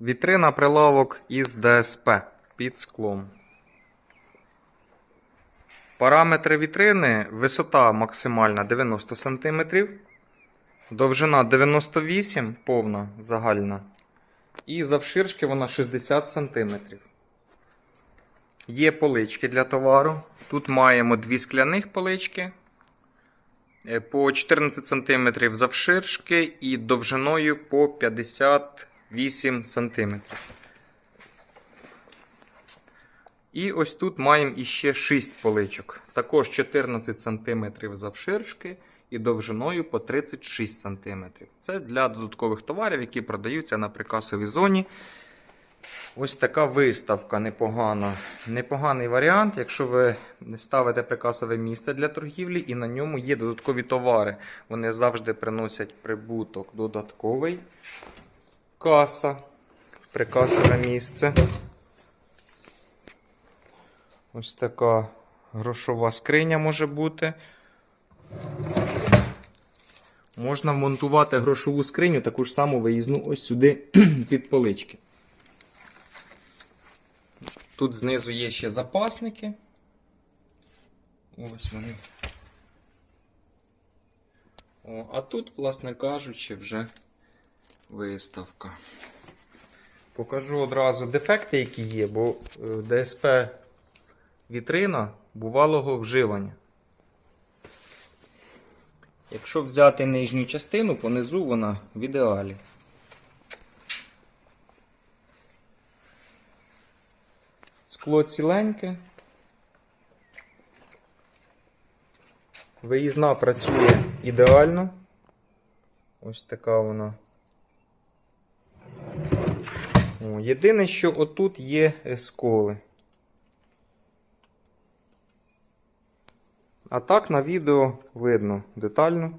Вітрина прилавок із ДСП під склом. Параметри вітрини: висота максимальна 90 см, довжина 98 повна загальна. І завширшки вона 60 см. Є полички для товару. Тут маємо дві скляних полички е, по 14 см завширшки і довжиною по 58 см. І ось тут маємо іще 6 поличок. Також 14 см завширшки і довжиною по 36 см. Це для додаткових товарів, які продаються на прикасовій зоні. Ось така виставка непогана. Непоганий варіант, якщо ви ставите прикасове місце для торгівлі і на ньому є додаткові товари. Вони завжди приносять прибуток додатковий. Каса, прикасове місце. Ось така грошова скриня може бути. Можна вмонтувати грошову скриню, таку ж саму виїзну ось сюди під полички. Тут знизу є ще запасники. Ось вони. О, а тут, власне кажучи, вже виставка. Покажу одразу дефекти, які є, бо е, ДСП вітрина бувалого вживання. Якщо взяти нижню частину, понизу вона в ідеалі. Скло ціленьке. Виїзна працює ідеально. Ось така вона. О, єдине, що отут є сколи. А так на відео видно детально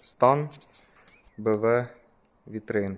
стан БВ вітрини.